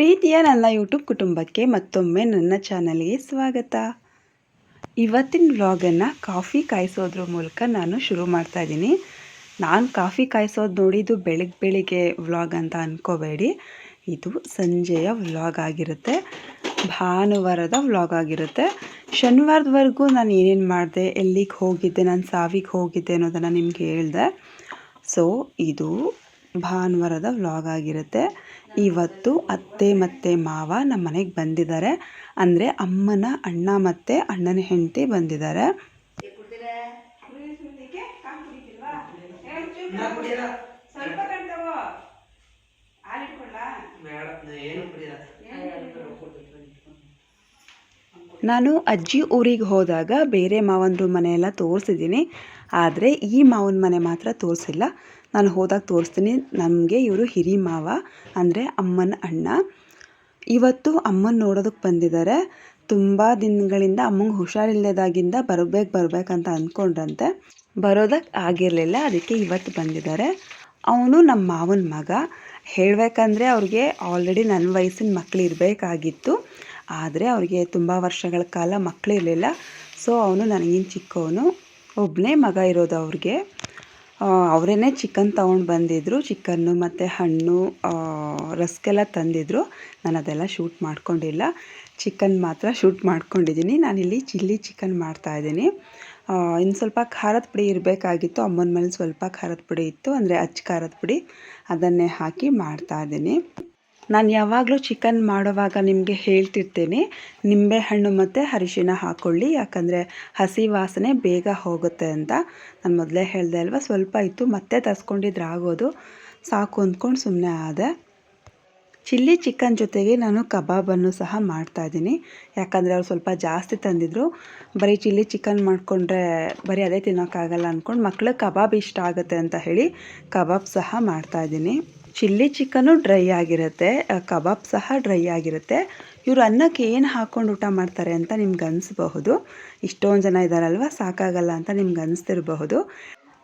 ಪ್ರೀತಿಯ ನನ್ನ ಯೂಟ್ಯೂಬ್ ಕುಟುಂಬಕ್ಕೆ ಮತ್ತೊಮ್ಮೆ ನನ್ನ ಚಾನಲ್ಗೆ ಸ್ವಾಗತ. ಇವತ್ತಿನ ವ್ಲಾಗನ್ನು ಕಾಫಿ ಕಾಯಿಸೋದ್ರ ಮೂಲಕ ನಾನು ಶುರು ಮಾಡ್ತಾ ಇದ್ದೀನಿ. ನಾನು ಕಾಫಿ ಕಾಯಿಸೋದು ನೋಡಿದ್ದು ಬೆಳಗ್ಗೆ ಬೆಳಿಗ್ಗೆ ವ್ಲಾಗ್ ಅಂತ ಅಂದ್ಕೋಬೇಡಿ ಇದು ಸಂಜೆಯ ವ್ಲಾಗ್ ಆಗಿರುತ್ತೆ. ಭಾನುವಾರದ ವ್ಲಾಗ್ ಆಗಿರುತ್ತೆ. ಶನಿವಾರದವರೆಗೂ ನಾನು ಏನೇನು ಮಾಡಿದೆ, ಎಲ್ಲಿಗೆ ಹೋಗಿದ್ದೆ, ನಾನು ಸಾವಿಗೆ ಹೋಗಿದ್ದೆ ಅನ್ನೋದನ್ನು ನಿಮ್ಗೆ ಹೇಳಿದೆ. ಸೊ ಇದು ಭಾನುವಾರದ ವ್ಲಾಗ್ ಆಗಿರುತ್ತೆ. ಇವತ್ತು ಅತ್ತೆ ಮತ್ತು ಮಾವ ನಮ್ಮ ಮನೆಗೆ ಬಂದಿದ್ದಾರೆ. ಅಂದರೆ ಅಮ್ಮನ ಅಣ್ಣ ಮತ್ತು ಅಣ್ಣನ ಹೆಂಡತಿ ಬಂದಿದ್ದಾರೆ. ನಾನು ಅಜ್ಜಿ ಊರಿಗೆ ಹೋದಾಗ ಬೇರೆ ಮಾವನರು ಮನೆಯೆಲ್ಲ ತೋರಿಸಿದ್ದೀನಿ. ಆದರೆ ಈ ಮಾವನ ಮನೆ ಮಾತ್ರ ತೋರಿಸಿಲ್ಲ. ನಾನು ಹೋದಾಗ ತೋರಿಸ್ತೀನಿ. ನಮಗೆ ಇವರು ಹಿರಿ ಮಾವ, ಅಂದರೆ ಅಮ್ಮನ ಅಣ್ಣ. ಇವತ್ತು ಅಮ್ಮನ ನೋಡೋದಕ್ಕೆ ಬಂದಿದ್ದಾರೆ ತುಂಬ ದಿನಗಳಿಂದ ಅಮ್ಮಂಗೆ ಹುಷಾರಿಲ್ಲದಾಗಿಂದ ಬರಬೇಕು ಬರಬೇಕಂತ ಅಂದ್ಕೊಂಡ್ರಂತೆ ಬರೋದಕ್ಕೆ ಆಗಿರಲಿಲ್ಲ, ಅದಕ್ಕೆ ಇವತ್ತು ಬಂದಿದ್ದಾರೆ ಅವನು ನಮ್ಮ ಮಾವನ ಮಗ. ಹೇಳಬೇಕಂದ್ರೆ ಅವ್ರಿಗೆ ಆಲ್ರೆಡಿ ನನ್ನ ವಯಸ್ಸಿನ ಮಕ್ಕಳು ಇರಬೇಕಾಗಿತ್ತು. ಆದರೆ ಅವ್ರಿಗೆ ತುಂಬ ವರ್ಷಗಳ ಕಾಲ ಮಕ್ಕಳಿರಲಿಲ್ಲ ಸೊ ಅವನು ನನಗಿನ ಚಿಕ್ಕವನು. ಒಬ್ಬನೇ ಮಗ ಇರೋದು ಅವ್ರಿಗೆ. ಅವರೇ ಚಿಕನ್ ತೊಗೊಂಡು ಬಂದಿದ್ದರು ಚಿಕನ್ನು ಮತ್ತು ಹಣ್ಣು ರಸ್ಕೆಲ್ಲ ತಂದಿದ್ದರು ನಾನು ಅದೆಲ್ಲ ಶೂಟ್ ಮಾಡ್ಕೊಂಡಿಲ್ಲ. ಚಿಕನ್ ಮಾತ್ರ ಶೂಟ್ ಮಾಡ್ಕೊಂಡಿದ್ದೀನಿ ನಾನಿಲ್ಲಿ ಚಿಲ್ಲಿ ಚಿಕನ್ ಮಾಡ್ತಾಯಿದ್ದೀನಿ ಇನ್ನು ಸ್ವಲ್ಪ ಖಾರದ ಪುಡಿ ಇರಬೇಕಾಗಿತ್ತು. ಅಮ್ಮನ ಮೇಲೆ ಸ್ವಲ್ಪ ಖಾರದ ಪುಡಿ ಇತ್ತು. ಅಂದರೆ ಅಚ್ಚ ಖಾರದ ಪುಡಿ. ಅದನ್ನೇ ಹಾಕಿ ಮಾಡ್ತಾಯಿದ್ದೀನಿ ನಾನು ಯಾವಾಗಲೂ ಚಿಕನ್ ಮಾಡುವಾಗ ನಿಮಗೆ ಹೇಳ್ತಿರ್ತೀನಿ. ನಿಂಬೆಹಣ್ಣು ಮತ್ತು ಅರಿಶಿಣ ಹಾಕ್ಕೊಳ್ಳಿ ಯಾಕಂದರೆ ಹಸಿ ವಾಸನೆ ಬೇಗ ಹೋಗುತ್ತೆ ಅಂತ. ನಾನು ಮೊದಲೇ ಹೇಳಿದೆ ಅಲ್ವಾ, ಸ್ವಲ್ಪ ಇತ್ತು, ಮತ್ತೆ ತರಿಸ್ಕೊಂಡಿದ್ರೆ ಆಗೋದು. ಸಾಕು ಅಂದ್ಕೊಂಡು ಸುಮ್ಮನೆ ಆದೆ. ಚಿಲ್ಲಿ ಚಿಕನ್ ಜೊತೆಗೆ ನಾನು ಕಬಾಬನ್ನು ಸಹ ಮಾಡ್ತಾಯಿದ್ದೀನಿ ಯಾಕಂದರೆ ಅವ್ರು ಸ್ವಲ್ಪ ಜಾಸ್ತಿ ತಂದಿದ್ರು. ಬರೀ ಚಿಲ್ಲಿ ಚಿಕನ್ ಮಾಡಿಕೊಂಡ್ರೆ ಬರೀ ಅದೇ ತಿನ್ನೋಕ್ಕಾಗಲ್ಲ ಅಂದ್ಕೊಂಡು ಮಕ್ಳಿಗೆ ಕಬಾಬ್ ಇಷ್ಟ ಆಗುತ್ತೆ ಅಂತ ಹೇಳಿ ಕಬಾಬ್ ಸಹ ಮಾಡ್ತಾಯಿದ್ದೀನಿ ಚಿಲ್ಲಿ ಚಿಕನು ಡ್ರೈ ಆಗಿರುತ್ತೆ ಕಬಾಬ್ ಸಹ ಡ್ರೈ ಆಗಿರುತ್ತೆ. ಇವರು ಅನ್ನಕ್ಕೆ ಏನು ಹಾಕ್ಕೊಂಡು ಊಟ ಮಾಡ್ತಾರೆ ಅಂತ ನಿಮ್ಗೆ ಅನಿಸ್ಬಹುದು. ಇಷ್ಟೊಂದು ಜನ ಇದ್ದಾರಲ್ವ ಸಾಕಾಗಲ್ಲ ಅಂತ ನಿಮ್ಗೆ ಅನಿಸ್ತಿರಬಹುದು.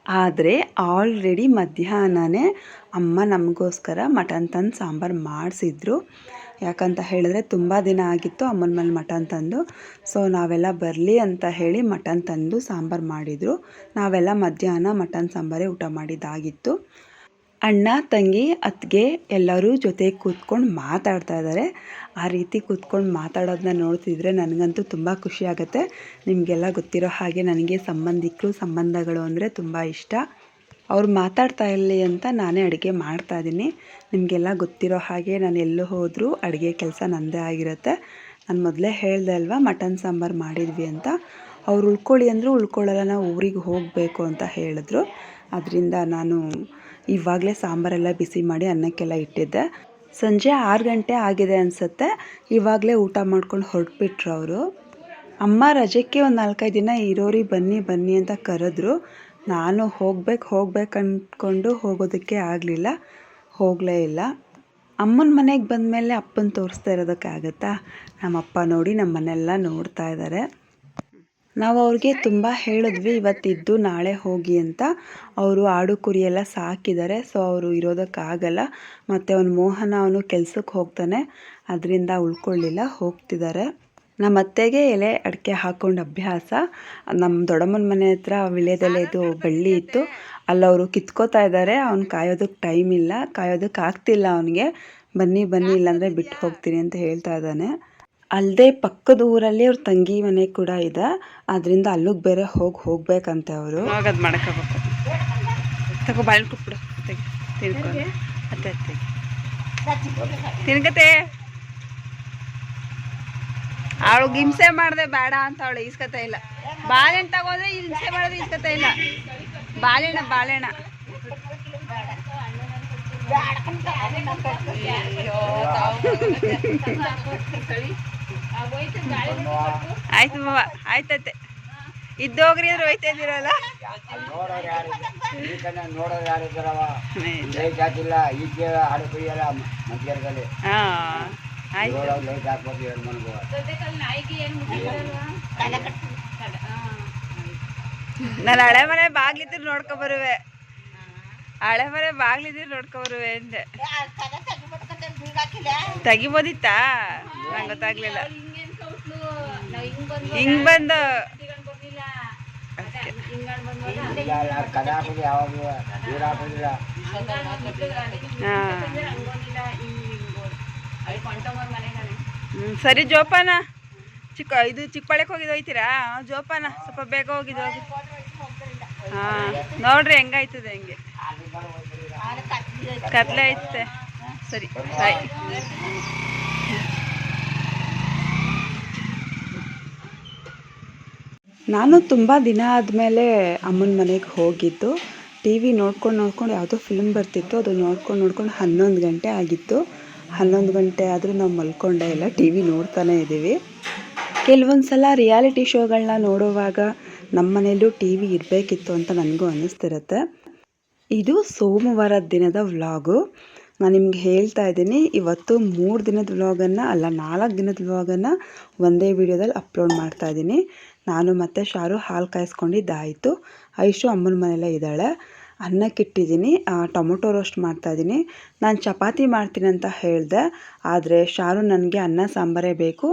ಆದರೆ ಆಲ್ರೆಡಿ ಮಧ್ಯಾಹ್ನನೇ ಅಮ್ಮ ನಮಗೋಸ್ಕರ ಮಟನ್ ತಂದು ಸಾಂಬಾರು ಮಾಡಿಸಿದ್ರು. ಯಾಕಂತ ಹೇಳಿದ್ರೆ ತುಂಬ ದಿನ ಆಗಿತ್ತು ಅಮ್ಮನ ಮೇಲೆ ಮಟನ್ ತಂದು. ಸೊ ನಾವೆಲ್ಲ ಬರಲಿ ಅಂತ ಹೇಳಿ ಮಟನ್ ತಂದು ಸಾಂಬಾರು ಮಾಡಿದರು. ನಾವೆಲ್ಲ ಮಧ್ಯಾಹ್ನ ಮಟನ್ ಸಾಂಬಾರೇ ಊಟ ಮಾಡಿದ್ದಾಗಿತ್ತು. ಅಣ್ಣ, ತಂಗಿ, ಅತ್ತಿಗೆ ಎಲ್ಲರೂ ಜೊತೆ ಕೂತ್ಕೊಂಡು ಮಾತಾಡ್ತಾ ಇದ್ದಾರೆ. ಆ ರೀತಿ ಕೂತ್ಕೊಂಡು ಮಾತಾಡೋದನ್ನ ನೋಡ್ತಿದ್ರೆ ನನಗಂತೂ ತುಂಬ ಖುಷಿ ಆಗುತ್ತೆ. ನಿಮಗೆಲ್ಲ ಗೊತ್ತಿರೋ ಹಾಗೆ ನನಗೆ ಸಂಬಂಧಿಕರು, ಸಂಬಂಧಗಳು ಅಂದರೆ ತುಂಬ ಇಷ್ಟ. ಅವ್ರು ಮಾತಾಡ್ತಾ ಇರಲಿ ಅಂತ ನಾನೇ ಅಡುಗೆ ಮಾಡ್ತಾ ಇದ್ದೀನಿ. ನಿಮಗೆಲ್ಲ ಗೊತ್ತಿರೋ ಹಾಗೆ ನಾನು ಎಲ್ಲೂ ಹೋದರೂ ಅಡುಗೆ ಕೆಲಸ ನನ್ನದೇ ಆಗಿರುತ್ತೆ. ನಾನು ಮೊದಲೇ ಹೇಳ್ದೆ ಅಲ್ವಾ, ಮಟನ್ ಸಾಂಬಾರು ಮಾಡಿದ್ವಿ ಅಂತ. ಅವ್ರು ಉಳ್ಕೊಳ್ಳಿ ಅಂದರೂ ಉಳ್ಕೊಳ್ಳಲ್ಲ, ನಾವು ಊರಿಗೆ ಹೋಗಬೇಕು ಅಂತ ಹೇಳಿದ್ರು. ಅದರಿಂದ ನಾನು ಇವಾಗಲೇ ಸಾಂಬಾರೆಲ್ಲ ಬಿಸಿ ಮಾಡಿ ಅನ್ನಕ್ಕೆಲ್ಲ ಇಟ್ಟಿದ್ದೆ. ಸಂಜೆ ಆರು ಗಂಟೆ ಆಗಿದೆ ಅನಿಸುತ್ತೆ. ಇವಾಗಲೇ ಊಟ ಮಾಡ್ಕೊಂಡು ಹೊರಟ್ಬಿಟ್ರು ಅವರು. ಅಮ್ಮ ರಜಕ್ಕೆ ಒಂದು ನಾಲ್ಕೈದು ದಿನ ಇರೋರಿ, ಬನ್ನಿ ಬನ್ನಿ ಅಂತ ಕರೆದ್ರು. ನಾನು ಹೋಗ್ಬೇಕು ಹೋಗ್ಬೇಕು ಅಂದ್ಕೊಂಡು ಹೋಗೋದಕ್ಕೆ ಆಗಲಿಲ್ಲ. ಹೋಗಲೇ ಇಲ್ಲ. ಅಮ್ಮನ ಮನೆಗೆ ಬಂದಮೇಲೆ ಅಪ್ಪನ ತೋರಿಸ್ತಾ ಇರೋದಕ್ಕಾಗತ್ತಾ ನಮ್ಮಪ್ಪ ನೋಡಿ ನಮ್ಮನ್ನೆಲ್ಲ ನೋಡ್ತಾ ಇದ್ದಾರೆ ನಾವು ಅವ್ರಿಗೆ ತುಂಬ ಹೇಳಿದ್ವಿ ಇವತ್ತಿದ್ದು ನಾಳೆ ಹೋಗಿ ಅಂತ. ಅವರು ಆಡು ಕುರಿ ಎಲ್ಲ ಸಾಕಿದ್ದಾರೆ ಸೊ ಅವರು ಇರೋದಕ್ಕಾಗಲ್ಲ. ಮತ್ತು ಅವನು ಮೋಹನ ಅವನು ಕೆಲ್ಸಕ್ಕೆ ಹೋಗ್ತಾನೆ, ಅದರಿಂದ ಉಳ್ಕೊಳ್ಳಿಲ್ಲ ಹೋಗ್ತಿದ್ದಾರೆ ನಮ್ಮ ಅತ್ತೆಗೆ ಎಲೆ ಅಡಿಕೆ ಹಾಕೊಂಡು ಅಭ್ಯಾಸ. ನಮ್ಮ ದೊಡ್ಡಮ್ಮನ ಮನೆ ಹತ್ರ ವಿಳ್ಯದೆಲೆದು ಬಳ್ಳಿ ಇತ್ತು ಅಲ್ಲವರು ಕಿತ್ಕೋತಾ ಇದ್ದಾರೆ ಅವ್ನು ಕಾಯೋದಕ್ಕೆ ಟೈಮ್ ಇಲ್ಲ ಕಾಯೋದಕ್ಕೆ ಆಗ್ತಿಲ್ಲ ಅವನಿಗೆ. ಬನ್ನಿ ಬನ್ನಿ, ಇಲ್ಲಾಂದರೆ ಬಿಟ್ಟು ಹೋಗ್ತೀನಿ ಅಂತ ಹೇಳ್ತಾ ಇದ್ದಾನೆ. ಅಲ್ಲದೆ ಪಕ್ಕದ ಊರಲ್ಲಿ ಅವ್ರ ತಂಗಿ ಮನೆ ಕೂಡ ಇದೆ. ಅದರಿಂದ ಅಲ್ಲಿಗೆ ಬೇರೆ ಹೋಗಿ ಹೋಗ್ಬೇಕಂತೆ ಅವರು. ಅದು ಮಾಡ್ಕೋಬೇಕು ತಗೋ ಬಾಳೆ ಕೊಟ್ಬಿಡು. ತಿನ್ಕೊ ಅತ್ತೆ ಅತ್ತೆ. ತಿನ್ಕತೆ ಅವಳು ಹಿಂಸೆ ಮಾಡಿದೆ ಬೇಡ ಅಂತ ಅವಳು ಇಸ್ಕತ ಇಲ್ಲ. ಬಾಳೆಹಣ್ಣು ತಗೋದ್ರೆ ಹಿಂಸೆ ಮಾಡೋದು ಇಸ್ಕತ ಇಲ್ಲ. ಬಾಳೆಹಣ್ಣ ಬಾಳೆಹಣ್ಣ. ಆಯ್ತು ಮಾವ ಆಯ್ತತೆ. ಇದ್ದೋಗ್ರಿ ಅಂದ್ರೆ ಹೋಯ್ತಾ ಇದ್ದೀರಲ್ಲ? ಹಾ ಆಯ್ತು. ನಾನು ಹಳೆ ಮನೆ ಬಾಗ್ಲಿದ್ರು ನೋಡ್ಕೊ ಬರುವೆ ಹಳೆ ಮನೆ ಬಾಗ್ಲಿದ್ರು ನೋಡ್ಕೊ ಬರುವೆ ಅಂದೆ. ತೆಗಿಬೋದಿತ್ತಾ? ನಂಗೆ ಗೊತ್ತಾಗ್ಲಿಲ್ಲ. ಹಿಂಗ್ ಬಂದು ಸರಿ ಜೋಪಾನ. ಚಿಕ್ಕ ಇದು ಚಿಕ್ಕಬಳ್ಳಕ್ಕೆ ಹೋಗಿದ್ದು ಹೋಯ್ತೀರಾ? ಹಾ, ಜೋಪಾನ ಸ್ವಲ್ಪ ಬೇಗ ಹೋಗಿದ್ದು ಹೋಗಿ. ಹಾ ನೋಡ್ರಿ ಹೆಂಗಾಯ್ತದೆ ಹೆಂಗೆ. ಕತ್ಲೆ ಐತೆ ಸರಿ ಬಾಯ್ ನಾನು ತುಂಬ ದಿನ ಆದಮೇಲೆ ಅಮ್ಮನ ಮನೆಗೆ ಹೋಗಿದ್ದು. ಟಿ ವಿ ನೋಡ್ಕೊಂಡು ನೋಡ್ಕೊಂಡು ಯಾವುದೋ ಫಿಲ್ಮ್ ಬರ್ತಿತ್ತು, ಅದು ನೋಡ್ಕೊಂಡು ನೋಡ್ಕೊಂಡು ಹನ್ನೊಂದು ಗಂಟೆ ಆಗಿತ್ತು. ಹನ್ನೊಂದು ಗಂಟೆ ಆದರೂ ನಾವು ಮಲ್ಕೊಂಡೇ ಇಲ್ಲ, ಟಿ ವಿ ನೋಡ್ತಾನೇ ಇದ್ದೀವಿ. ಕೆಲವೊಂದು ಸಲ ರಿಯಾಲಿಟಿ ಶೋಗಳನ್ನ ನೋಡುವಾಗ ನಮ್ಮ ಮನೇಲೂ ಟಿ ವಿ ಇರಬೇಕಿತ್ತು ಅಂತ ನನಗೂ ಅನ್ನಿಸ್ತಿರುತ್ತೆ. ಇದು ಸೋಮವಾರ ದಿನದ ವ್ಲಾಗು. ನಾನು ನಿಮ್ಗೆ ಹೇಳ್ತಾ ಇದ್ದೀನಿ, ಇವತ್ತು ಮೂರು ದಿನದ ವ್ಲಾಗನ್ನು ಅಲ್ಲ, ನಾಲ್ಕು ದಿನದ ವ್ಲಾಗನ್ನು ಒಂದೇ ವಿಡಿಯೋದಲ್ಲಿ ಅಪ್ಲೋಡ್ ಮಾಡ್ತಾ ಇದ್ದೀನಿ. ನಾನು ಮತ್ತು ಶಾರು ಹಾಲು ಕಾಯಿಸ್ಕೊಂಡಿದ್ದಾಯಿತು. ಐಶು ಅಮ್ಮನ ಮನೆಯಲ್ಲೇ ಇದ್ದಾಳೆ. ಅನ್ನಕ್ಕಿಟ್ಟಿದ್ದೀನಿ ಟೊಮೊಟೊ ರೋಸ್ಟ್ ಮಾಡ್ತಾಯಿದ್ದೀನಿ ನಾನು ಚಪಾತಿ ಮಾಡ್ತೀನಿ ಅಂತ ಹೇಳಿದೆ. ಆದರೆ ಶಾರು ನನಗೆ ಅನ್ನ ಸಾಂಬಾರೇ ಬೇಕು.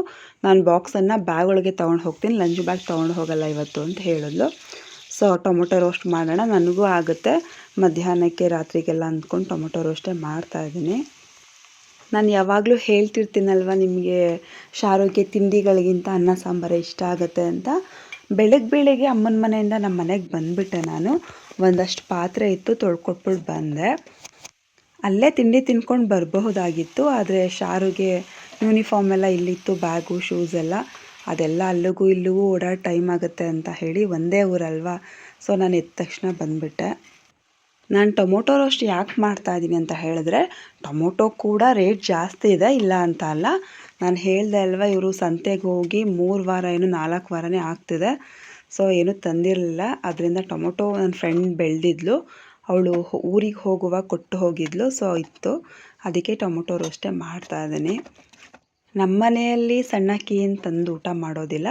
ನಾನು ಬಾಕ್ಸನ್ನು ಬ್ಯಾಗ್ ಒಳಗೆ ತೊಗೊಂಡು ಹೋಗ್ತೀನಿ. ಲಂಚ್ ಬ್ಯಾಗ್ ತೊಗೊಂಡು ಹೋಗಲ್ಲ ಇವತ್ತು ಅಂತ ಹೇಳಿದ್ಲು. ಸೊ ಟೊಮೊಟೊ ರೋಸ್ಟ್ ಮಾಡೋಣ. ನನಗೂ ಆಗುತ್ತೆ. ಮಧ್ಯಾಹ್ನಕ್ಕೆ ರಾತ್ರಿಗೆಲ್ಲ ಅಂದ್ಕೊಂಡು ಟೊಮೊಟೊ ರೋಸ್ಟೇ ಮಾಡ್ತಾಯಿದ್ದೀನಿ ನಾನು ಯಾವಾಗಲೂ ಹೇಳ್ತಿರ್ತೀನಲ್ವ ನಿಮಗೆ ಶಾರೋಗ್ಯ ತಿಂಡಿಗಳಿಗಿಂತ ಅನ್ನ ಸಾಂಬಾರೇ ಇಷ್ಟ ಆಗುತ್ತೆ ಅಂತ. ಬೆಳಗ್ಗೆ ಬೆಳಗ್ಗೆ ಅಮ್ಮನ ಮನೆಯಿಂದ ನಮ್ಮ ಮನೆಗೆ ಬಂದುಬಿಟ್ಟೆ ನಾನು. ಒಂದಷ್ಟು ಪಾತ್ರೆ ಇತ್ತು ತೊಳ್ಕೊಟ್ಬಿಟ್ಟು ಬಂದೆ. ಅಲ್ಲೇ ತಿಂಡಿ ತಿನ್ಕೊಂಡು ಬರಬಹುದಾಗಿತ್ತು, ಆದರೆ ಶಾರುಗೆ ಯೂನಿಫಾರ್ಮ್ ಎಲ್ಲ ಇಲ್ಲಿತ್ತು ಬ್ಯಾಗು ಶೂಸ್ ಎಲ್ಲ. ಅದೆಲ್ಲ ಅಲ್ಲಿಗೂ ಇಲ್ಲಿಗೂ ಓಡಾಡೋ ಟೈಮ್ ಆಗುತ್ತೆ ಅಂತ ಹೇಳಿ ಒಂದೇ ಊರಲ್ವಾ. ಸೊ ನಾನು ಎದ್ದ ತಕ್ಷಣ ಬಂದುಬಿಟ್ಟೆ. ನಾನು ಟೊಮೊಟೊ ರೋಸ್ಟ್ ಯಾಕೆ ಮಾಡ್ತಾ ಇದ್ದೀನಿ ಅಂತ ಹೇಳಿದ್ರೆ, ಟೊಮೊಟೊ ಕೂಡ ರೇಟ್ ಜಾಸ್ತಿ ಇದೆ, ಇಲ್ಲ ಅಂತ ಅಲ್ಲ. ನಾನು ಹೇಳಿದೆ ಅಲ್ವಾ, ಇವರು ಸಂತೆಗೆ ಹೋಗಿ ಮೂರು ವಾರ ಏನು ನಾಲ್ಕು ವಾರನೇ ಆಗ್ತಿದೆ. ಸೊ ಏನೂ ತಂದಿರಲಿಲ್ಲ. ಅದರಿಂದ ಟೊಮೊಟೊ ನನ್ನ ಫ್ರೆಂಡ್ ಬೆಳೆದಿದ್ಲು. ಅವಳು ಊರಿಗೆ ಹೋಗುವಾಗ ಕೊಟ್ಟು ಹೋಗಿದ್ಲು. ಸೊ ಇತ್ತು. ಅದಕ್ಕೆ ಟೊಮೊಟೊ ರೋಸ್ಟೇ ಮಾಡ್ತಾ ಇದ್ದೀನಿ ನಮ್ಮ ಮನೆಯಲ್ಲಿ ಸಣ್ಣ ಅಕ್ಕಿ ಏನು ತಂದು ಊಟ ಮಾಡೋದಿಲ್ಲ.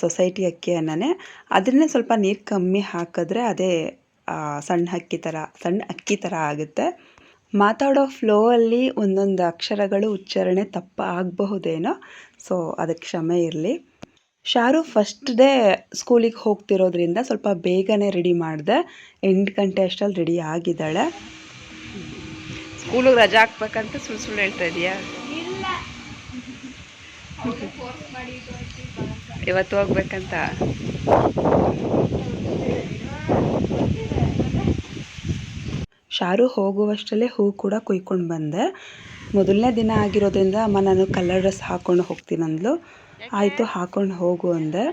ಸೊಸೈಟಿ ಅಕ್ಕಿ ಅನ್ನನೇ. ಅದನ್ನೇ ಸ್ವಲ್ಪ ನೀರು ಕಮ್ಮಿ ಹಾಕಿದ್ರೆ ಅದೇ ಸಣ್ಣ ಅಕ್ಕಿ ಥರ ಸಣ್ಣ ಅಕ್ಕಿ ಥರ ಆಗುತ್ತೆ. ಮಾತಾಡೋ ಫ್ಲೋ ಅಲ್ಲಿ ಒಂದೊಂದು ಅಕ್ಷರಗಳು ಉಚ್ಚಾರಣೆ ತಪ್ಪು ಆಗಬಹುದೇನೋ ಸೊ ಅದಕ್ಕೆ ಕ್ಷಮೆ ಇರಲಿ. ಶಾರು ಫಸ್ಟ್ ಡೇ ಸ್ಕೂಲಿಗೆ ಹೋಗ್ತಿರೋದ್ರಿಂದ ಸ್ವಲ್ಪ ಬೇಗನೆ ರೆಡಿ ಮಾಡಿದೆ. ಎಂಟು ಗಂಟೆ ಅಷ್ಟರಲ್ಲಿ ರೆಡಿ ಆಗಿದ್ದಾಳೆ. ಸ್ಕೂಲಿಗೆ ರಜಾ ಹಾಕ್ಬೇಕಂತ ಸುಳ್ಳು ಸುಳ್ಳು ಹೇಳ್ತಾ ಇದೆಯಾ? ಇವತ್ತು ಹೋಗ್ಬೇಕಂತ? ಶಾರು ಹೋಗುವಷ್ಟರಲ್ಲೇ ಹೂ ಕೂಡ ಕುಯ್ಕೊಂಡು ಬಂದೆ. ಮೊದಲನೇ ದಿನ ಆಗಿರೋದ್ರಿಂದ ಅಮ್ಮ ನಾನು ಕಲರ್ ಡ್ರೆಸ್ ಹಾಕ್ಕೊಂಡು ಹೋಗ್ತೀನಿ ಅಂದ್ಲು. ಆಯಿತು ಹಾಕ್ಕೊಂಡು ಹೋಗು ಅಂದೆ.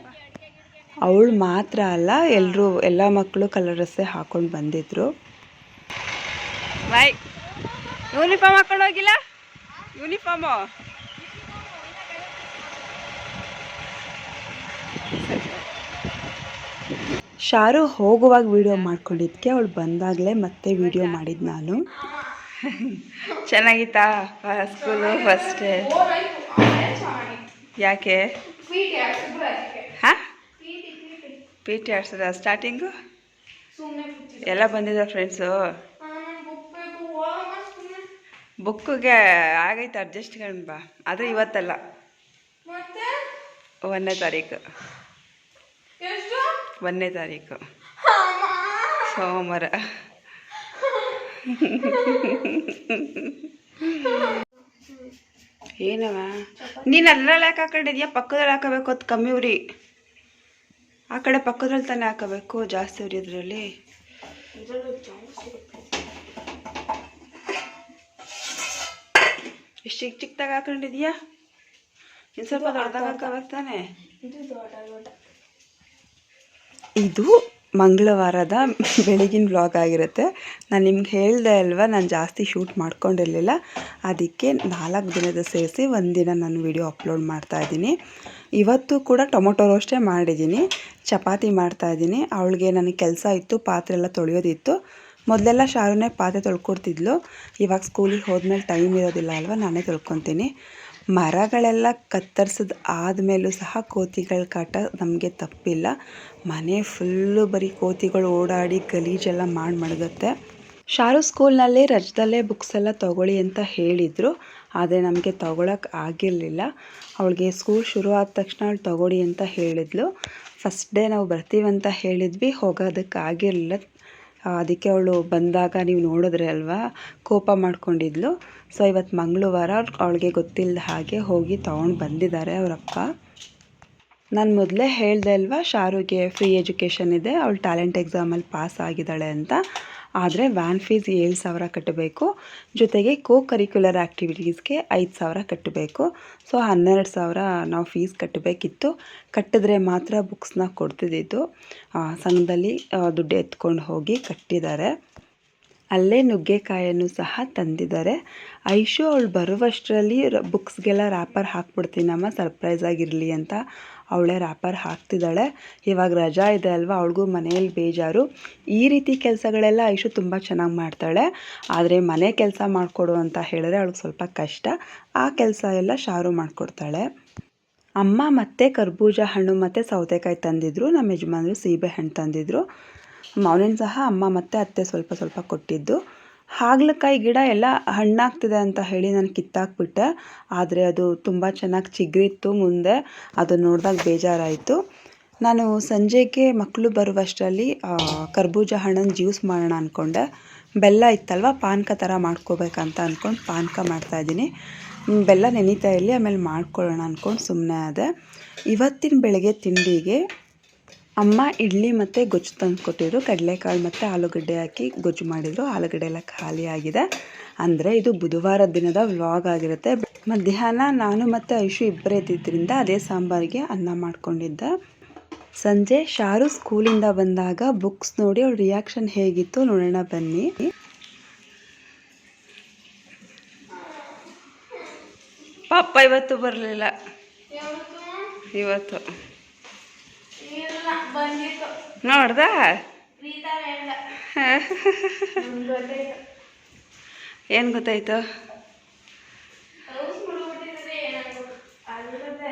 ಅವಳು ಮಾತ್ರ ಅಲ್ಲ ಎಲ್ಲರೂ ಎಲ್ಲ ಮಕ್ಕಳು ಕಲರ್ ಡ್ರೆಸ್ಸೇ ಹಾಕ್ಕೊಂಡು ಬಂದಿದ್ರು. ಯೂನಿಫಾರ್ಮ್ ಹಾಕೊಂಡು ಹೋಗಿಲ್ಲ? ಯೂನಿಫಾರ್ಮು ಶಾರು ಹೋಗುವಾಗ ವಿಡಿಯೋ ಮಾಡ್ಕೊಂಡಿದ್ಕೆ. ಅವಳು ಬಂದಾಗಲೇ ಮತ್ತೆ ವಿಡಿಯೋ ಮಾಡಿದ್ದು ನಾನು. ಚೆನ್ನಾಗಿತ್ತಾ? ಸ್ಕೂಲು ಫಸ್ಟ್ ಯಾಕೆ? ಹಾಂ? ಪಿ ಟಿ ಆಡ್ಸದ ಸ್ಟಾರ್ಟಿಂಗು ಎಲ್ಲ ಬಂದಿದ್ದ ಫ್ರೆಂಡ್ಸು ಬುಕ್ಕಿಗೆ ಆಗೈತೆ ಅಡ್ಜಸ್ಟ್ ಬಾ. ಆದರೆ ಇವತ್ತಲ್ಲ. ಒಂದನೇ ತಾರೀಕು. ಒಂದನೇ ತಾರೀಕು. ಸೋಮವಾರ. ಏನವ ನೀನು ಅದ್ರಲ್ಲಿ ಯಾಕೆ ಹಾಕೊಂಡಿದ್ಯಾ? ಪಕ್ಕದಲ್ಲಿ ಹಾಕೋಬೇಕು ಅದು ಕಮ್ಮಿ ಉರಿ. ಆ ಕಡೆ ಪಕ್ಕದಲ್ಲಿ ತಾನೇ ಹಾಕೋಬೇಕು ಜಾಸ್ತಿ ಉರಿ ಅದರಲ್ಲಿ. ಎಷ್ಟು ಚಿಕ್ಕ ಚಿಕ್ಕದಾಗ ಹಾಕೊಂಡಿದ್ಯಾ? ಇನ್ನು ಸ್ವಲ್ಪ ದೊಡ್ಡದಾಗ ಹಾಕೋಬೇಕು ತಾನೇ. ಇದು ಮಂಗಳವಾರದ ಬೆಳಗಿನ ವ್ಲಾಗ್ ಆಗಿರುತ್ತೆ. ನಾನು ನಿಮ್ಗೆ ಹೇಳಿದೆ ಅಲ್ವಾ, ನಾನು ಜಾಸ್ತಿ ಶೂಟ್ ಮಾಡ್ಕೊಂಡಿರಲಿಲ್ಲ. ಅದಕ್ಕೆ ನಾಲ್ಕು ದಿನದ ಸೇರಿಸಿ ಒಂದಿನ ನಾನು ವಿಡಿಯೋ ಅಪ್ಲೋಡ್ ಮಾಡ್ತಾ ಇದ್ದೀನಿ. ಇವತ್ತು ಕೂಡ ಟೊಮೊಟೊ ರೋಸ್ಟೇ ಮಾಡಿದ್ದೀನಿ. ಚಪಾತಿ ಮಾಡ್ತಾ ಇದ್ದೀನಿ. ಅವಳಿಗೆ ನನಗೆ ಕೆಲಸ ಇತ್ತು, ಪಾತ್ರೆ ಎಲ್ಲ ತೊಳೆಯೋದಿತ್ತು. ಮೊದಲೆಲ್ಲ ಶಾರುನೇ ಪಾತ್ರೆ ತೊಳ್ಕೊಡ್ತಿದ್ಲು. ಇವಾಗ ಸ್ಕೂಲಿಗೆ ಹೋದ್ಮೇಲೆ ಟೈಮ್ ಇರೋದಿಲ್ಲ ಅಲ್ವಾ, ನಾನೇ ತೊಳ್ಕೊತೀನಿ. ಮರಗಳೆಲ್ಲ ಕತ್ತರಿಸಿದ ಆದಮೇಲೂ ಸಹ ಕೋತಿಗಳ ಕಾಟ ನಮಗೆ ತಪ್ಪಿಲ್ಲ. ಮನೆ ಫುಲ್ಲು ಬರೀ ಕೋತಿಗಳು ಓಡಾಡಿ ಗಲೀಜೆಲ್ಲ ಮಾಡಿ ಮಡಗುತ್ತೆ. ಶಾರು ಸ್ಕೂಲ್ನಲ್ಲಿ ರಜದಲ್ಲೇ ಬುಕ್ಸ್ ಎಲ್ಲ ತಗೊಳ್ಳಿ ಅಂತ ಹೇಳಿದರು. ಆದರೆ ನಮಗೆ ತೊಗೊಳಕ್ಕೆ ಆಗಿರಲಿಲ್ಲ. ಅವಳಿಗೆ ಸ್ಕೂಲ್ ಶುರು ಆದ ತಕ್ಷಣ ಅವಳು ತೊಗೊಳ್ಳಿ ಅಂತ ಹೇಳಿದ್ಲು. ಫಸ್ಟ್ ಡೇ ನಾವು ಬರ್ತೀವಂತ ಹೇಳಿದ್ವಿ. ಹೋಗೋದಕ್ಕೆ ಆಗಿರಲಿಲ್ಲ. ಅದಕ್ಕೆ ಅವಳು ಬಂದಾಗ ನೀವು ನೋಡಿದ್ರೆ ಅಲ್ವಾ? ಕೋಪ ಮಾಡ್ಕೊಂಡಿದ್ಲು. ಸೊ ಇವತ್ತು ಮಂಗಳವಾರ ಅವಳಿಗೆ ಗೊತ್ತಿಲ್ಲದ ಹಾಗೆ ಹೋಗಿ ತೊಗೊಂಡು ಬಂದಿದ್ದಾರೆ ಅವರಪ್ಪ. ನಾನು ಮೊದಲೇ ಹೇಳಿದೆ ಅಲ್ವಾ, ಶಾರುಗೆ ಫ್ರೀ ಎಜುಕೇಷನ್ ಇದೆ, ಅವಳು ಟ್ಯಾಲೆಂಟ್ ಎಕ್ಸಾಮಲ್ಲಿ ಪಾಸ್ ಆಗಿದ್ದಾಳೆ ಅಂತ. ಆದರೆ ವ್ಯಾನ್ ಫೀಸ್ ಏಳು ಸಾವಿರ ಕಟ್ಟಬೇಕು. ಜೊತೆಗೆ ಕೋ ಕರಿಕ್ಯುಲರ್ ಆ್ಯಕ್ಟಿವಿಟೀಸ್ಗೆ ಐದು ಸಾವಿರ ಕಟ್ಟಬೇಕು. ಸೊ ಹನ್ನೆರಡು ಸಾವಿರ ನಾವು ಫೀಸ್ ಕಟ್ಟಬೇಕಿತ್ತು. ಕಟ್ಟಿದ್ರೆ ಮಾತ್ರ ಬುಕ್ಸ್ನ ಕೊಡ್ತಿದ್ದಿದ್ದು ಸಂಘದಲ್ಲಿ ದುಡ್ಡು ಎತ್ಕೊಂಡು ಹೋಗಿ ಕಟ್ಟಿದ್ದಾರೆ. ಅಲ್ಲೇ ನುಗ್ಗೆಕಾಯನ್ನು ಸಹ ತಂದಿದ್ದಾರೆ. ಐಶು, ಅವಳು ಬರುವಷ್ಟರಲ್ಲಿ ಬುಕ್ಸ್ಗೆಲ್ಲ ರ್ಯಾಪರ್ ಹಾಕ್ಬಿಡ್ತೀನಮ್ಮ ಸರ್ಪ್ರೈಸ್ ಆಗಿರಲಿ ಅಂತ ಅವಳೇ ರ್ಯಾಪರ್ ಹಾಕ್ತಿದ್ದಾಳೆ. ಇವಾಗ ರಜಾ ಇದೆ ಅಲ್ವಾ, ಅವಳಿಗೂ ಮನೆಯಲ್ಲಿ ಬೇಜಾರು. ಈ ರೀತಿ ಕೆಲಸಗಳೆಲ್ಲ ಐಶು ತುಂಬ ಚೆನ್ನಾಗಿ ಮಾಡ್ತಾಳೆ. ಆದರೆ ಮನೆ ಕೆಲಸ ಮಾಡಿಕೊಡು ಅಂತ ಹೇಳಿದ್ರೆ ಅವಳಿಗೆ ಸ್ವಲ್ಪ ಕಷ್ಟ. ಆ ಕೆಲಸ ಎಲ್ಲ ಶಾರು ಮಾಡಿಕೊಡ್ತಾಳೆ. ಅಮ್ಮ ಮತ್ತೆ ಕರ್ಬೂಜ ಹಣ್ಣು ಮತ್ತು ಸೌತೆಕಾಯಿ ತಂದಿದ್ರು. ನಮ್ಮ ಯಜಮಾನರು ಸೀಬೆ ಹಣ್ಣು ತಂದಿದ್ರು. ಮಾವಿನ ಸಹ ಅಮ್ಮ ಮತ್ತು ಅತ್ತೆ ಸ್ವಲ್ಪ ಸ್ವಲ್ಪ ಕೊಟ್ಟಿದ್ದು. ಹಾಗಲಕಾಯಿ ಗಿಡ ಎಲ್ಲ ಹಣ್ಣಾಗ್ತಿದೆ ಅಂತ ಹೇಳಿ ನಾನು ಕಿತ್ತಾಕ್ಬಿಟ್ಟೆ. ಆದರೆ ಅದು ತುಂಬ ಚೆನ್ನಾಗಿ ಚಿಗುರಿತ್ತು ಮುಂದೆ. ಅದನ್ನು ನೋಡಿದಾಗ ಬೇಜಾರಾಯಿತು. ನಾನು ಸಂಜೆಗೆ ಮಕ್ಕಳು ಬರುವಷ್ಟರಲ್ಲಿ ಕರ್ಬೂಜ ಹಣ್ಣನ್ನು ಜ್ಯೂಸ್ ಮಾಡೋಣ ಅಂದ್ಕೊಂಡೆ ಬೆಲ್ಲ ಇತ್ತಲ್ವ, ಪಾನಕ ಥರ ಮಾಡ್ಕೋಬೇಕಂತ ಅಂದ್ಕೊಂಡು ಪಾನಕ ಮಾಡ್ತಾಯಿದ್ದೀನಿ ಬೆಲ್ಲ ನೆನೀತಾ ಇರಲಿ, ಆಮೇಲೆ ಮಾಡ್ಕೊಳ್ಳೋಣ ಅಂದ್ಕೊಂಡು ಸುಮ್ಮನೆ ಆದೆ. ಇವತ್ತಿನ ಬೆಳಗ್ಗೆ ತಿಂಡಿಗೆ ಅಮ್ಮ, ಇಡ್ಲಿ ಮತ್ತು ಗೊಜ್ಜು ತಂದು ಕೊಟ್ಟಿದ್ರು. ಕಡಲೆಕಾಳು ಮತ್ತು ಆಲೂಗಡ್ಡೆ ಹಾಕಿ ಗೊಜ್ಜು ಮಾಡಿದರು. ಆಲೂಗಡ್ಡೆ ಎಲ್ಲ ಖಾಲಿ ಆಗಿದೆ. ಅಂದರೆ ಇದು ಬುಧವಾರ ದಿನದ ವ್ಲಾಗ್ ಆಗಿರುತ್ತೆ. ಮಧ್ಯಾಹ್ನ ನಾನು ಮತ್ತು ಐಶು ಇಬ್ಬರೇ ಇದ್ದಿದ್ದರಿಂದ ಅದೇ ಸಾಂಬಾರಿಗೆ ಅನ್ನ ಮಾಡಿಕೊಂಡಿದ್ದೆ. ಸಂಜೆ ಶಾರು ಸ್ಕೂಲಿಂದ ಬಂದಾಗ ಬುಕ್ಸ್ ನೋಡಿ ಅವ್ರ ರಿಯಾಕ್ಷನ್ ಹೇಗಿತ್ತು ನೋಡೋಣ ಬನ್ನಿ. ಪಾಪ, ಇವತ್ತು ಬರಲಿಲ್ಲ. ಇವತ್ತು. ನೋಡ್ದ? ಏನ್ ಗೊತ್ತಾಯ್ತು ಹೌಸ್ ಮಾಡ್ಬಿಟ್ಟಿದ್ರೆ ಏನಾಗ್ಬೋದು ಅಲ್ಲಿರುತ್ತೆ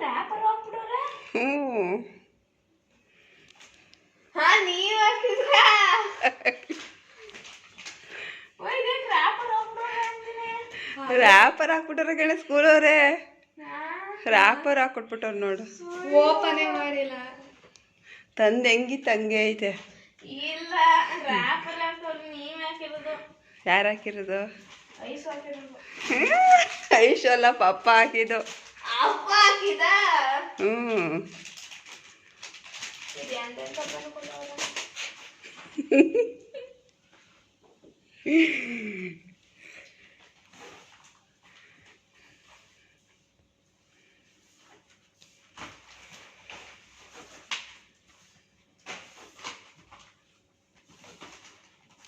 ರ್ಯಾಪರ್ ಹಾಕ್ಬಿಡೋರೆ ಹ್ಞೂ ಹಾ ನೀವ್ ಹಾಕಿದ್ರ ಇದೇನ್ ರ್ಯಾಪರ್ ಹಾಕ್ಬಿಡೋರೆ ಅಂತೀನಿ ರ್ಯಾಪರ್ ಹಾಕ್ಬಿಟ್ಟಾರ ಗಣ ಸ್ಕೂಲವ್ರೆ. ರ್ಯಾಪರ್ ಹಾಕೊಟ್ಬಿಟ್ಟವ್ರು ನೋಡು. ಓಪನೇ ಮಾಡಿಲ್ಲ. ತಂದೆ ಹೆಂಗಿ ಹಂಗೆ ಐತೆ. ಇಲ್ಲ ರ್ಯಾಪರ್ ಹಾಕೋರು ನೀವ್ ಹಾಕಿರೋದು. ಯಾರು ಹಾಕಿರೋದು? ಐಶ್ ಹಾಕಿರೋದು. ಐಶು ಅಲ್ಲ ಪಪ್ಪ ಹಾಕಿದ್ದು. ಅಪ್ಪ ಹಾಕಿದ? ಹ್ಞೂ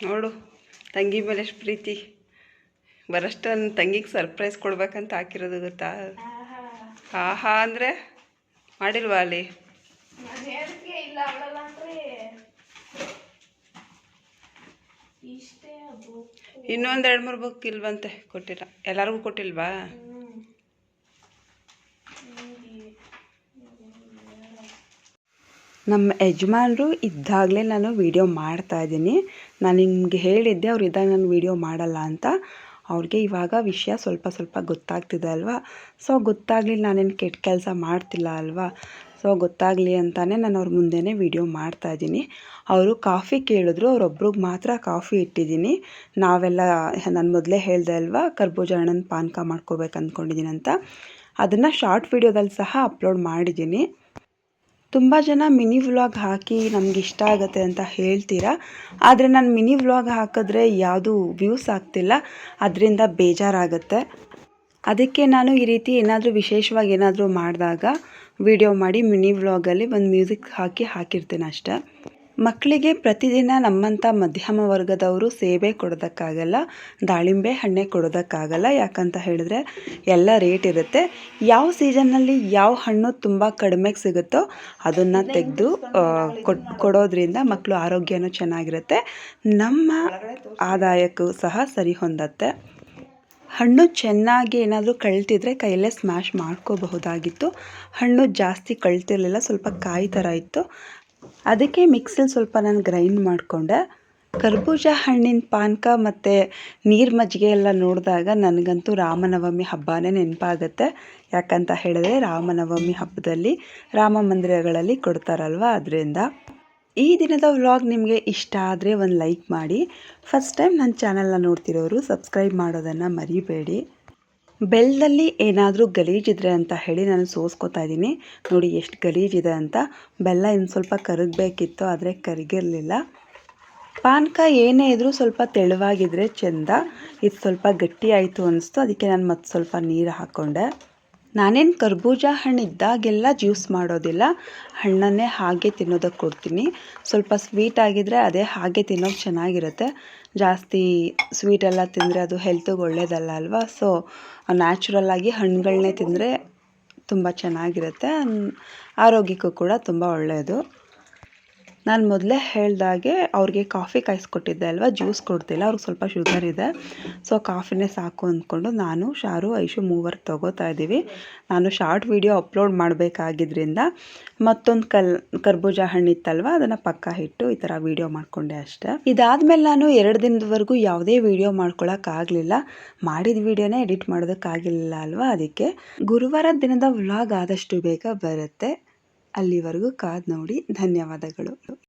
ನೋಡು ತಂಗಿ ಮೇಲೆ ಎಷ್ಟು ಪ್ರೀತಿ. ಬರಷ್ಟು ನನ್ನ ತಂಗಿಗೆ ಸರ್ಪ್ರೈಸ್ ಕೊಡ್ಬೇಕಂತ ಹಾಕಿರೋದು ಗೊತ್ತಾ? ಆಹಾ ಅಂದರೆ ಮಾಡಿಲ್ವಾ ಅಲ್ಲಿ? ಇನ್ನೊಂದು ಎರಡು ಮೂರು ಬುಕ್ ಇಲ್ವಂತೆ ಕೊಟ್ಟಿಲ್ಲ. ಎಲ್ಲರಿಗೂ ಕೊಟ್ಟಿಲ್ವಾ? ನಮ್ಮ ಯಜಮಾನರು ಇದ್ದಾಗಲೇ ನಾನು ವೀಡಿಯೋ ಮಾಡ್ತಾ ಇದ್ದೀನಿ. ನಾನು ನಿಮಗೆ ಹೇಳಿದ್ದೆ, ಅವ್ರು ಇದ್ದಾಗ ನಾನು ವೀಡಿಯೋ ಮಾಡಲ್ಲ ಅಂತ. ಅವ್ರಿಗೆ ಇವಾಗ ವಿಷಯ ಸ್ವಲ್ಪ ಸ್ವಲ್ಪ ಗೊತ್ತಾಗ್ತಿದೆ ಅಲ್ವಾ? ಸೊ, ಗೊತ್ತಾಗಲಿ, ನಾನೇನು ಕೆಟ್ಟ ಕೆಲಸ ಮಾಡ್ತಿಲ್ಲ ಅಲ್ವಾ? ಸೊ, ಗೊತ್ತಾಗಲಿ ಅಂತಲೇ ನಾನು ಅವ್ರ ಮುಂದೆನೇ ವೀಡಿಯೋ ಮಾಡ್ತಾ ಇದ್ದೀನಿ. ಅವರು ಕಾಫಿ ಕೇಳಿದ್ರು, ಅವರೊಬ್ರಿಗೆ ಮಾತ್ರ ಕಾಫಿ ಇಟ್ಟಿದ್ದೀನಿ. ನಾವೆಲ್ಲ, ನಾನು ಮೊದಲೇ ಹೇಳಿದೆ ಅಲ್ವಾ, ಕರ್ಬೂಜ ಹಣ್ಣನ್ನು ಪಾನಕ ಮಾಡ್ಕೋಬೇಕು ಅಂದ್ಕೊಂಡಿದ್ದೀನಿ ಅಂತ. ಅದನ್ನು ಶಾರ್ಟ್ ವೀಡಿಯೋದಲ್ಲಿ ಸಹ ಅಪ್ಲೋಡ್ ಮಾಡಿದ್ದೀನಿ. ತುಂಬ ಜನ ಮಿನಿ ವ್ಲಾಗ್ ಹಾಕಿ ನಮ್ಗೆ ಇಷ್ಟ ಆಗುತ್ತೆ ಅಂತ ಹೇಳ್ತೀರಾ? ಆದರೆ ನಾನು ಮಿನಿ ವ್ಲಾಗ್ ಹಾಕಿದ್ರೆ ಯಾವುದು ವ್ಯೂಸ್ ಆಗ್ತಿಲ್ಲ. ಅದರಿಂದ ಬೇಜಾರಾಗುತ್ತೆ. ಅದಕ್ಕೆ ನಾನು ಈ ರೀತಿ ಏನಾದರೂ ವಿಶೇಷವಾಗಿ ಏನಾದರೂ ಮಾಡಿದಾಗ, ವಿಡಿಯೋ ಮಾಡಿ ಮಿನಿ ವ್ಲಾಗಲ್ಲಿ ಒಂದು ಮ್ಯೂಸಿಕ್ ಹಾಕಿ ಹಾಕಿರ್ತೀನಿ ಅಷ್ಟೆ ಮಕ್ಕಳಿಗೆ ಪ್ರತಿದಿನ ನಮ್ಮಂಥ ಮಧ್ಯಮ ವರ್ಗದವರು ಸೇವೆ ಕೊಡೋದಕ್ಕಾಗಲ್ಲ, ದಾಳಿಂಬೆ ಹಣ್ಣೆ ಕೊಡೋದಕ್ಕಾಗಲ್ಲ. ಯಾಕಂತ ಹೇಳಿದ್ರೆ ಎಲ್ಲ ರೇಟ್ ಇರುತ್ತೆ. ಯಾವ ಸೀಸನ್ನಲ್ಲಿ ಯಾವ ಹಣ್ಣು ತುಂಬ ಕಡಿಮೆಗೆ ಸಿಗುತ್ತೋ ಅದನ್ನು ತೆಗೆದು ಕೊಡೋದ್ರಿಂದ ಮಕ್ಕಳು ಆರೋಗ್ಯನೂ ಚೆನ್ನಾಗಿರುತ್ತೆ. ನಮ್ಮ ಆದಾಯಕ್ಕೂ ಸಹ ಸರಿ ಹೊಂದತ್ತೆ. ಹಣ್ಣು ಚೆನ್ನಾಗಿ ಏನಾದರೂ ಕಳ್ತಿದ್ರೆ ಕೈಯಲ್ಲೇ ಸ್ಮ್ಯಾಶ್ ಮಾಡ್ಕೋಬಹುದಾಗಿತ್ತು. ಹಣ್ಣು ಜಾಸ್ತಿ ಕಳ್ತಿರಲಿಲ್ಲ, ಸ್ವಲ್ಪ ಕಾಯಿ ಥರ ಇತ್ತು. ಅದಕ್ಕೆ ಮಿಕ್ಸಲ್ಲಿ ಸ್ವಲ್ಪ ನಾನು ಗ್ರೈಂಡ್ ಮಾಡಿಕೊಂಡೆ. ಕರ್ಬೂಜ ಹಣ್ಣಿನ ಪಾನಕ ಮತ್ತು ನೀರು ಮಜ್ಜಿಗೆ ಎಲ್ಲ ನೋಡಿದಾಗ ನನಗಂತೂ ರಾಮನವಮಿ ಹಬ್ಬನೇ ನೆನಪಾಗುತ್ತೆ. ಯಾಕಂತ ಹೇಳಿದ್ರೆ ರಾಮನವಮಿ ಹಬ್ಬದಲ್ಲಿ ರಾಮ ಮಂದಿರಗಳಲ್ಲಿ ಕೊಡ್ತಾರಲ್ವ? ಅದರಿಂದ ಈ ದಿನದ ವ್ಲಾಗ್ ನಿಮಗೆ ಇಷ್ಟ ಆದರೆ ಒಂದು ಲೈಕ್ ಮಾಡಿ. ಫಸ್ಟ್ ಟೈಮ್ ನನ್ನ ಚಾನಲ್ನ ನೋಡ್ತಿರೋರು ಸಬ್ಸ್ಕ್ರೈಬ್ ಮಾಡೋದನ್ನು ಮರಿಬೇಡಿ. ಬೆಲ್ಲದಲ್ಲಿ ಏನಾದರೂ ಗಲೀಜಿದ್ರೆ ಅಂತ ಹೇಳಿ ನಾನು ಸೋಸ್ಕೊತಾ ಇದ್ದೀನಿ. ನೋಡಿ ಎಷ್ಟು ಗಲೀಜಿದೆ ಅಂತ. ಬೆಲ್ಲ ಇನ್ನು ಸ್ವಲ್ಪ ಕರಗಬೇಕಿತ್ತು, ಆದರೆ ಕರಗಿರಲಿಲ್ಲ. ಪಾನಕ ಏನೇ ಇದ್ದರೂ ಸ್ವಲ್ಪ ತೆಳುವಾಗಿದ್ರೆ ಚೆಂದ. ಇದು ಸ್ವಲ್ಪ ಗಟ್ಟಿ ಆಯಿತು ಅನಿಸ್ತು, ಅದಕ್ಕೆ ನಾನು ಮತ್ತೆ ಸ್ವಲ್ಪ ನೀರು ಹಾಕ್ಕೊಂಡೆ ನಾನೇನು ಕರ್ಬೂಜ ಹಣ್ಣು ಇದ್ದಾಗೆಲ್ಲ ಜ್ಯೂಸ್ ಮಾಡೋದಿಲ್ಲ. ಹಣ್ಣನ್ನೇ ಹಾಗೆ ತಿನ್ನೋದಕ್ಕೆ ಕೊಡ್ತೀನಿ. ಸ್ವಲ್ಪ ಸ್ವೀಟ್ ಆಗಿದ್ದರೆ ಅದೇ ಹಾಗೆ ತಿನ್ನೋಕೆ ಚೆನ್ನಾಗಿರುತ್ತೆ. ಜಾಸ್ತಿ ಸ್ವೀಟೆಲ್ಲ ತಿಂದರೆ ಅದು ಹೆಲ್ತಿಗೆ ಒಳ್ಳೆಯದಲ್ಲ ಅಲ್ವಾ? ಸೊ ನ್ಯಾಚುರಲ್ಲಾಗಿ ಹಣ್ಣುಗಳನ್ನೇ ತಿಂದರೆ ತುಂಬ ಚೆನ್ನಾಗಿರುತ್ತೆ. ಆರೋಗ್ಯಕ್ಕೂ ಕೂಡ ತುಂಬ ಒಳ್ಳೆಯದು ನಾನು ಮೊದಲೇ ಹೇಳ್ದಾಗೆ ಅವ್ರಿಗೆ ಕಾಫಿ ಕಾಯಿಸ್ಕೊಟ್ಟಿದ್ದೆ ಅಲ್ವಾ? ಜ್ಯೂಸ್ ಕೊಡ್ತಿಲ್ಲ. ಅವ್ರಿಗೆ ಸ್ವಲ್ಪ ಶುಗರ್ ಇದೆ. ಸೊ ಕಾಫಿನೇ ಸಾಕು ಅಂದ್ಕೊಂಡು ನಾನು, ಶಾರು, ಐಶು ಮೂವರ್ ತೊಗೋತಾ ಇದ್ದೀವಿ. ನಾನು ಶಾರ್ಟ್ ವಿಡಿಯೋ ಅಪ್ಲೋಡ್ ಮಾಡಬೇಕಾಗಿದ್ದರಿಂದ ಮತ್ತೊಂದು ಕಲ್, ಕರ್ಬೂಜ ಹಣ್ಣಿತ್ತಲ್ವ ಅದನ್ನು ಪಕ್ಕ ಇಟ್ಟು ಈ ಥರ ವೀಡಿಯೋ ಮಾಡಿಕೊಂಡೆ ಅಷ್ಟೇ. ಇದಾದಮೇಲೆ ನಾನು ಎರಡು ದಿನದವರೆಗೂ ಯಾವುದೇ ವೀಡಿಯೋ ಮಾಡ್ಕೊಳಕ್ಕಾಗಲಿಲ್ಲ ಮಾಡಿದ ವಿಡಿಯೋನೇ ಎಡಿಟ್ ಮಾಡೋದಕ್ಕಾಗಿಲ್ಲ ಅಲ್ವಾ? ಅದಕ್ಕೆ ಗುರುವಾರ ದಿನದ ವ್ಲಾಗ್ ಆದಷ್ಟು ಬೇಗ ಬರುತ್ತೆ. ಅಲ್ಲಿವರೆಗೂ ಕಾದು ನೋಡಿ ಧನ್ಯವಾದಗಳು.